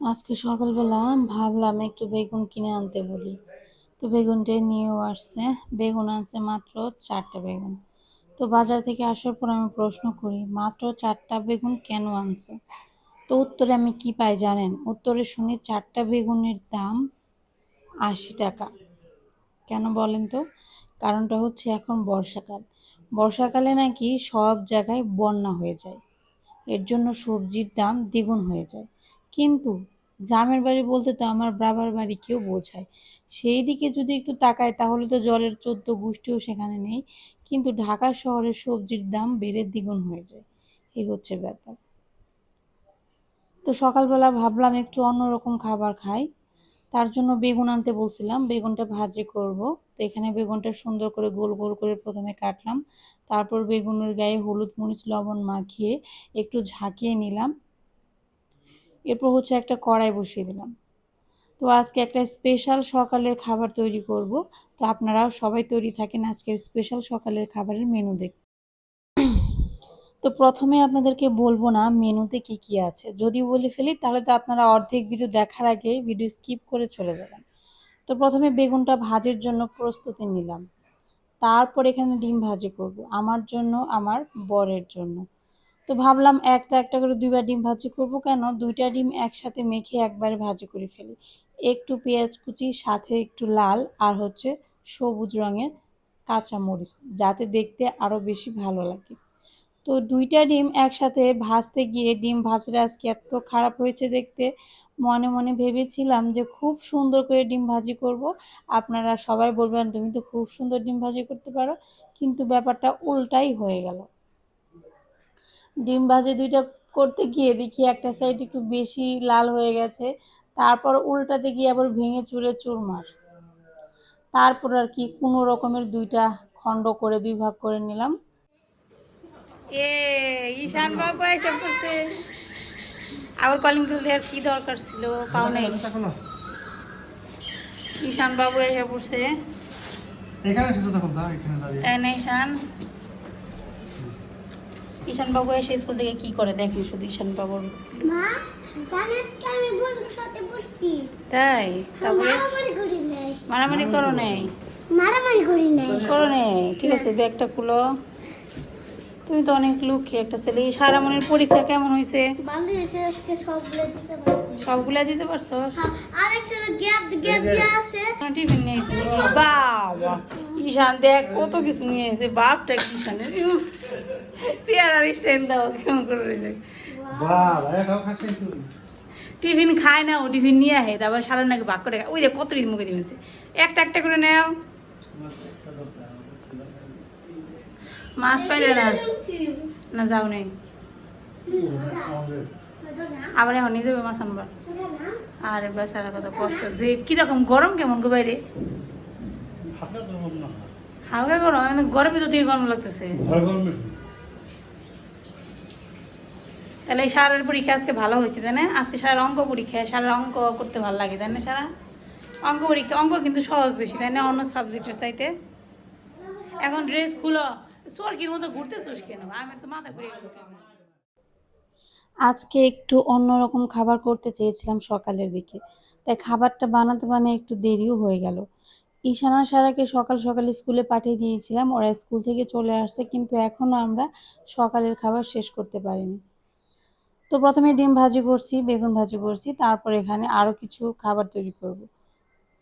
আজকে সকালবেলা ভাবলাম একটু বেগুন কিনে আনতে বলি। তো বেগুনটা নিয়েও আসছে। বেগুন আনছে মাত্র চারটা বেগুন। তো বাজার থেকে আসার পর আমি প্রশ্ন করি, মাত্র চারটা বেগুন কেন আনছে? তো উত্তরে আমি কি পাই জানেন? উত্তরে শুনি চারটা বেগুনের দাম আশি টাকা। কেন বলেন তো? কারণটা হচ্ছে এখন বর্ষাকাল। বর্ষাকালে নাকি সব জায়গায় বন্যা হয়ে যায়। এর জন্য সবজির দাম দ্বিগুণ হয়ে যায়। কিন্তু গ্রামের বাড়ি বলতে তো আমার বাবার বাড়ি কেউ বোঝায়। সেই দিকে যদি একটু তাকায় তাহলে তো জলের চোদ্দ গোষ্ঠীও সেখানে নেই, কিন্তু ঢাকা শহরের সবজির দাম বেড়ে দ্বিগুণ হয়ে যায়। এই হচ্ছে ব্যাপার। তো সকালবেলা ভাবলাম একটু অন্যরকম খাবার খাই। তার জন্য বেগুন আনতে বলছিলাম, বেগুনটা ভাজি করব। তো এখানে বেগুনটা সুন্দর করে গোল গোল করে প্রথমে কাটলাম। তারপর বেগুনের গায়ে হলুদ মরিচ লবণ মাখিয়ে একটু ঝাঁকিয়ে নিলাম। এরপর হচ্ছে একটা কড়াই বসিয়ে দিলাম। তো আজকে একটা স্পেশাল সকালের খাবার তৈরি করব। তো আপনারাও সবাই তৈরি থাকেন আজকের স্পেশাল সকালের খাবারের মেনু দেখ তো প্রথমে আপনাদেরকে বলব না মেনুতে কি কি আছে। যদি বলে ফেলি, তাহলে তো আপনারা অর্ধেক ভিডিও দেখার আগে ভিডিও স্কিপ করে চলে যাবেন। তো প্রথমে বেগুনটা ভাজের জন্য প্রস্তুতি নিলাম। তারপর এখানে ডিম ভাজি করব। আমার জন্য, আমার বরের জন্য। তো ভাবলাম একটা একটা করে দুইবার ডিম ভাজি করব কেন? দুইটা ডিম একসাথে মেখে একবারে ভাজি করে ফেলি। একটু পেঁয়াজ কুচি, সাথে একটু লাল আর হচ্ছে সবুজ রঙের কাঁচা মরিচ যাতে দেখতে আরও বেশি ভালো লাগে। তো দুইটা ডিম একসাথে ভাজতে গিয়ে ডিম ভাজটা আজকে এত খারাপ হয়েছে দেখতে। মনে মনে ভেবেছিলাম যে খুব সুন্দর করে ডিম ভাজি করব। আপনারা সবাই বলবেন, তুমি তো খুব সুন্দর ডিম ভাজি করতে পারো। কিন্তু ব্যাপারটা উল্টাই হয়ে গেল। ডিম ভাজি দুইটা করতে গিয়ে দেখি একটা সাইড একটু বেশি লাল হয়ে গেছে তারপর উল্টাতে গিয়ে আবার ভেঙে চুরে চুরমার। তারপর আর কি কোনো রকমের দুইটা খণ্ড করে দুই ভাগ করে নিলাম। এ ঈশান বাবু এসে পড়ছে আবার কলিং আর কি দরকার ছিল পাও নেই। ঈশান বাবু এসে পড়ছে এখানে এসেছ তখন দা এখানে দাঁড়িয়ে। তাই না ঈশান। ঈশান বাবু এসে স্কুল থেকে কি করে দেখি শুধু ঈশান বাবুর মা জানিস কি আমি বন্ধুর সাথে বসছি? তাই? তারপরে? মারামারি করি নাই। মারামারি করো নেই? মারামারি করি নাই। ঠিক আছে ব্যাগটা খুলো। তুমি তো অনেক লুকি একটা ছেলে। সারামনের পরীক্ষা কেমন হয়েছে? ভালো হয়েছে আজকে সবগুলো দিতে সবগুলা দিতে পারছ? হ্যাঁ, আর একটা গ্যাপ গ্যাপ আছে। টিফিন বাবা! ঈশান দেখ কত কিছু নিয়ে এসেছে। বাপটা কি ঈশানের? চেয়ার আর স্ট্যান্ড দাও কেমন করে রয়েছে? টিফিন খায় না ও টিফিন নিয়ে আহে তারপর সারা নাকি ভাগ করে। ওই যে কত দিন মুখে দিয়েছে? একটা একটা করে নেও। মাছ পাইলে না না। যাও নেই। আবার এখন নিয়ে যাবে মাছ আনবার। আরে বেচারা কত কষ্ট। যে কীরকম গরম কেমন গো বাইরে? হালকা গরম গরমে তো দিয়ে গরম লাগতেছে। গরম বেশি তাহলে এই সারের পরীক্ষা আজকে ভালো হয়েছে, তাই না? আজকে সারের অঙ্ক পরীক্ষা, সারের অঙ্ক করতে ভালো লাগে, তাই না সারা? অঙ্ক পরীক্ষা, অঙ্ক কিন্তু সহজ বেশি, তাই না? অন্য সাবজেক্টের চাইতে। এখন ড্রেস খুলো। সরকির মতো ঘুরতেছোস কেন? আমি তো মাথা ঘুরে আজকে একটু অন্যরকম খাবার করতে চেয়েছিলাম সকালের দিকে। তাই খাবারটা বানাতে বানিয়ে একটু দেরিও হয়ে গেল। ঈশানা সারাকে সকাল সকাল স্কুলে পাঠিয়ে দিয়েছিলাম। ওরা স্কুল থেকে চলে আসছে, কিন্তু এখনও আমরা সকালের খাবার শেষ করতে পারিনি। তো প্রথমে ডিম ভাজি করছি, বেগুন ভাজি করছি, তারপর এখানে আরও কিছু খাবার তৈরি করব।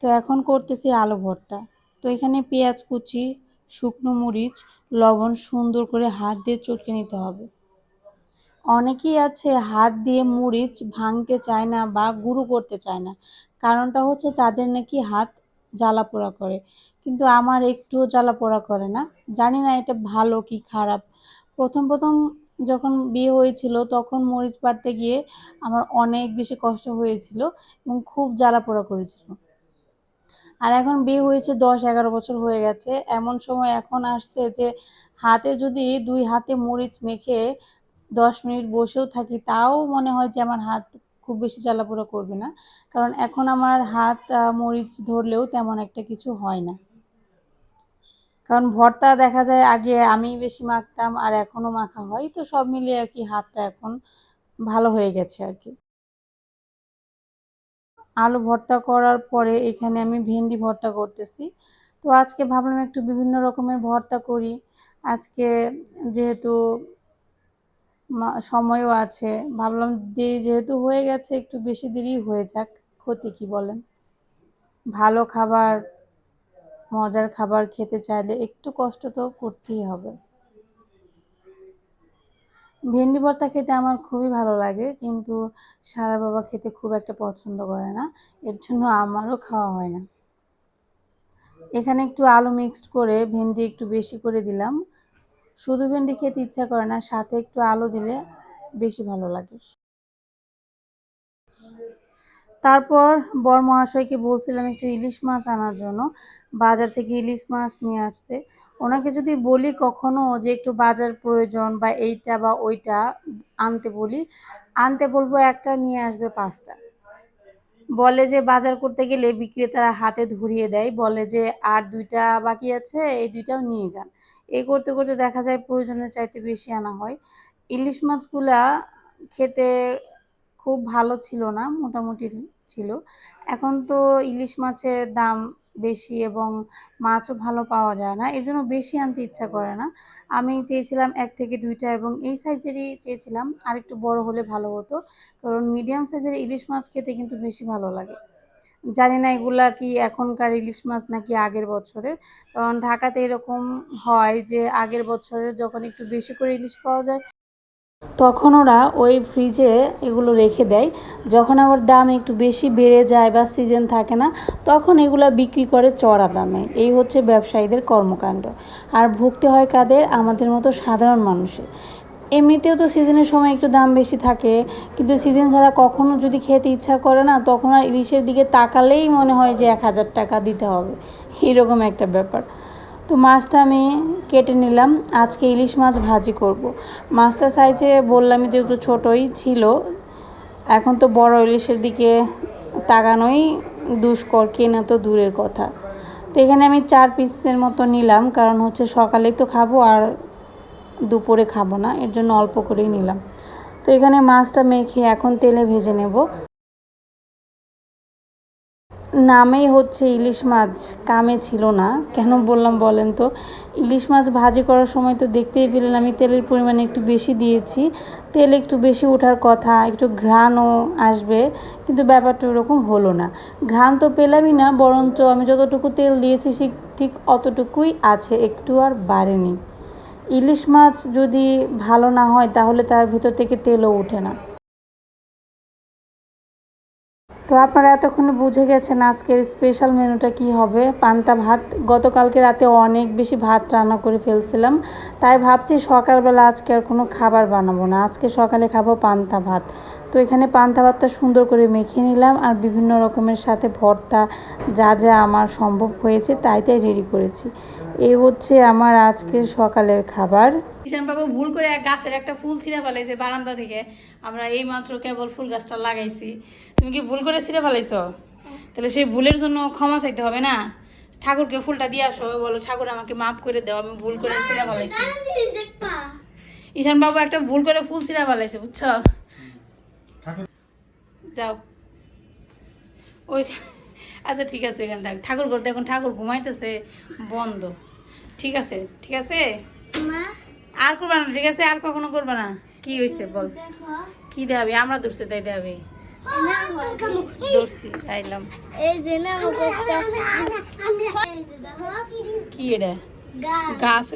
তো এখন করতেছি আলু ভর্তা। তো এখানে পেঁয়াজ কুচি, শুকনো মরিচ, লবণ সুন্দর করে হাত দিয়ে চটকে নিতে হবে। অনেকেই আছে হাত দিয়ে মরিচ ভাঙতে চায় না বা গুঁড়ো করতে চায় না। কারণটা হচ্ছে তাদের নাকি হাত জ্বালা পোড়া করে। কিন্তু আমার একটুও জ্বালা পোড়া করে না। জানি না এটা ভালো কি খারাপ। প্রথম প্রথম যখন বিয়ে হয়েছিল তখন মরিচ পাড়তে গিয়ে আমার অনেক বেশি কষ্ট হয়েছিল এবং খুব জ্বালা পোড়া করেছিল। আর এখন বিয়ে হয়েছে দশ এগারো বছর হয়ে গেছে। এমন সময় এখন আসছে যে হাতে যদি দুই হাতে মরিচ মেখে দশ মিনিট বসেও থাকি, তাও মনে হয় যে আমার হাত খুব বেশি জ্বালাপোড়া করবে না। কারণ এখন আমার হাত মরিচ ধরলেও তেমন একটা কিছু হয় না। কারণ ভর্তা দেখা যায় আগে আমি বেশি মাখতাম আর এখনও মাখা হয়। তো সব মিলিয়ে আর কি হাতটা এখন ভালো হয়ে গেছে আর কি। আলু ভর্তা করার পরে এখানে আমি ভেন্ডি ভর্তা করতেছি। তো আজকে ভাবলাম একটু বিভিন্ন রকমের ভর্তা করি। আজকে যেহেতু সময়ও আছে, ভাবলাম দেরি যেহেতু হয়ে গেছে একটু বেশি দেরি হয়ে যাক, ক্ষতি কি বলেন? ভালো খাবার মজার খাবার খেতে চাইলে একটু কষ্ট তো করতেই হবে। ভেন্ডি ভর্তা খেতে আমার খুবই ভালো লাগে, কিন্তু সারা বাবা খেতে খুব একটা পছন্দ করে না, এর জন্য আমারও খাওয়া হয় না। এখানে একটু আলু মিক্সড করে ভেন্ডি একটু বেশি করে দিলাম। শুধু ভেন্ডি খেতে ইচ্ছা করে না, সাথে একটু আলু দিলে বেশি ভালো লাগে। তারপর বর মহাশয়কে বলছিলাম একটু ইলিশ মাছ আনার জন্য। বাজার থেকে ইলিশ মাছ নিয়ে আসছে। ওনাকে যদি বলি কখনো যে একটু বাজার প্রয়োজন বা এইটা বা ওইটা আনতে বলি, আনতে বলব একটা নিয়ে আসবে পাঁচটা। বলে যে বাজার করতে গেলে বিক্রেতারা হাতে ধরিয়ে দেয়। বলে যে আর দুইটা বাকি আছে, এই দুইটাও নিয়ে যান। এই করতে করতে দেখা যায় প্রয়োজনের চাইতে বেশি আনা হয়। ইলিশ মাছগুলা খেতে খুব ভালো ছিল না, মোটামুটি ছিল। এখন তো ইলিশ মাছের দাম বেশি এবং মাছও ভালো পাওয়া যায় না, এর জন্য বেশি আনতে ইচ্ছা করে না। আমি চেয়েছিলাম এক থেকে দুইটা এবং এই সাইজেরই চেয়েছিলাম আর একটু বড় হলে ভালো হতো, কারণ মিডিয়াম সাইজের ইলিশ মাছ খেতে কিন্তু বেশি ভালো লাগে। জানি না এগুলা কি এখনকার ইলিশ মাছ নাকি আগের বছরের, কারণ ঢাকাতে এরকম হয় যে আগের বছরের যখন একটু বেশি করে ইলিশ পাওয়া যায় তখন ওরা ওই ফ্রিজে এগুলো রেখে দেয়। যখন আবার দাম একটু বেশি বেড়ে যায় বা সিজন থাকে না, তখন এগুলা বিক্রি করে চড়া দামে। এই হচ্ছে ব্যবসায়ীদের কর্মকাণ্ড। আর ভুগতে হয় কাদের? আমাদের মতো সাধারণ মানুষের। এমনিতেও তো সিজনের সময় একটু দাম বেশি থাকে, কিন্তু সিজন ছাড়া কখনো যদি খেতে ইচ্ছা করে না, তখন আর ইলিশের দিকে তাকালেই মনে হয় যে এক হাজার টাকা দিতে হবে। এরকম একটা ব্যাপার। তো মাছটা আমি কেটে নিলাম। আজকে ইলিশ মাছ ভাজি করব। মাছটা সাইজে বললামই তো একটু ছোটোই ছিল। এখন তো বড় ইলিশের দিকে তাকানোই দুষ্কর, কেনা তো দূরের কথা। তো এখানে আমি চার পিসের মতো নিলাম, কারণ হচ্ছে সকালেই তো খাব আর দুপুরে খাব না। এর জন্য অল্প করেই নিলাম। তো এখানে মাছটা মেখে এখন তেলে ভেজে নেব। নামেই হচ্ছে ইলিশ মাছ, কামে ছিল না। কেন বললাম বলেন তো? ইলিশ মাছ ভাজি করার সময় তো দেখতেই পেলেন আমি তেলের পরিমাণ একটু বেশি দিয়েছি। তেল একটু বেশি ওঠার কথা, একটু ঘ্রাণও আসবে, কিন্তু ব্যাপারটা ওরকম হলো না। ঘ্রাণ তো পেলামই না, বরঞ্চ আমি যতটুকু তেল দিয়েছি সে ঠিক অতটুকুই আছে, একটু আর বাড়েনি। ইলিশ মাছ যদি ভালো না হয়, তাহলে তার ভিতর থেকে তেলও ওঠে না। তো আপনারা এতক্ষণে বুঝে গেছেন আজকের স্পেশাল মেনুটা কি হবে। পান্তা ভাত, গতকালকে রাতে অনেক বেশি ভাত রান্না করে ফেলছিলাম। তাই ভাবছি সকালবেলা আজকে আর কোনো খাবার বানাবো না। আজকে সকালে খাব পান্তা ভাত। তো এখানে পান্তা ভাতটা সুন্দর করে মেখে নিলাম আর বিভিন্ন রকমের সাথে ভর্তা যা যা আমার সম্ভব হয়েছে তাই তাই রেডি করেছি। এই হচ্ছে আমার আজকের সকালের খাবার। কিষান বাবু ভুল করে গাছের একটা ফুল ছিঁড়ে ফেলাইছে বারান্দা থেকে। আমরা এই মাত্র কেবল ফুল গাছটা লাগাইছি। তুমি কি ভুল করে ছিঁড়ে ফেলাইছো? তাহলে সেই ভুলের জন্য ক্ষমা চাইতে হবে না? ঠাকুরকে ফুলটা দিয়ে আসো বলো ঠাকুর আমাকে মাফ করে দাও আমি ভুল করে ছিঁড়ে ফেলাইছি। ঈশান বাবু একটা ভুল করে ফুল ছিঁড়ে ফেলাইছে বুঝছ? ঠাকুর যাও। ওই আচ্ছা ঠিক আছে এখানে থাক। ঠাকুর ঘর তো এখন ঠাকুর ঘুমাইতেছে বন্ধ। ঠিক আছে ঠিক আছে? আর করবা না ঠিক আছে? আর কখনো করবা না? কি হয়েছে বল? কি দেখাবি? আমরা ধরছে তাই দেখাবি। না কামু ধরছি আইলাম। এই যে না আমাকে একটা আমি এই যে দেখো। কি এটা? গাছ।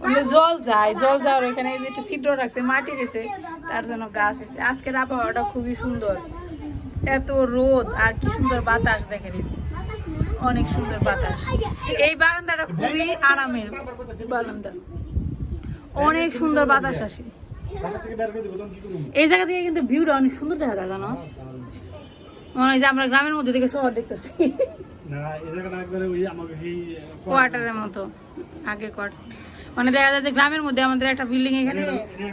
ওখানে জল যায় জল যাওয়ার ওখানে যে একটু ছিদ্র রাখছে মাটি দিয়েছে তার জন্য গাছ হয়েছে আজকের আবহাওয়াটা খুবই সুন্দর। এত রোদ আর কি সুন্দর বাতাস দেখেন অনেক সুন্দর বাতাস। এই বারান্দাটা খুবই আরামের বারান্দা। অনেক সুন্দর বাতাস আসে। এই জায়গা থেকে কিন্তু ভিউটা অনেক সুন্দর দেখা যায় জানো? মনে হয় যে আমরা গ্রামের মধ্যে থেকে শহর দেখতেছি। না এই জায়গাটা একবারে ওই আমাকে এই কোয়ার্টারের মতো আগের কোয়ার্টার। মানে দেখা যায় যে গ্রামের মধ্যে আমাদের একটা বিল্ডিং এখানে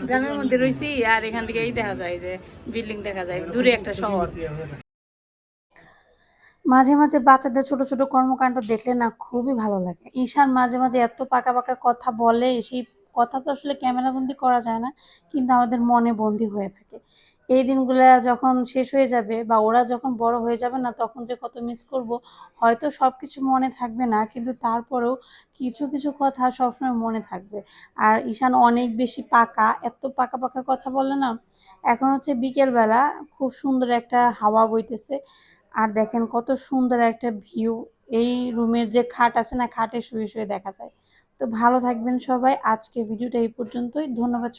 গ্রামের মধ্যে রয়েছি আর এখান থেকে এই দেখা যায় যে বিল্ডিং দেখা যায় দূরে একটা শহর। মাঝে মাঝে বাচ্চাদের ছোট ছোট কর্মকাণ্ড দেখলে না খুবই ভালো লাগে। ঈশান মাঝে মাঝে এত পাকা পাকা কথা বলে সেই কথা তো আসলে ক্যামেরাবন্দি করা যায় না, কিন্তু আমাদের মনে বন্দি হয়ে থাকে। এই দিনগুলো যখন শেষ হয়ে যাবে বা ওরা যখন বড় হয়ে যাবে না, তখন যে কত মিস করব, হয়তো সব কিছু মনে থাকবে না, কিন্তু তারপরেও কিছু কিছু কথা সবসময় মনে থাকবে। আর ঈশান অনেক বেশি পাকা, এত পাকা পাকা কথা বলে না। এখন হচ্ছে বিকেলবেলা খুব সুন্দর একটা হাওয়া বইতেছে। আর দেখেন কত সুন্দর একটা ভিউ এই রুমের যে খাট আছে না, খাটে শুয়ে শুয়ে দেখা যায়। তো ভালো থাকবেন সবাই। আজকে ভিডিওটা এই পর্যন্তই। ধন্যবাদ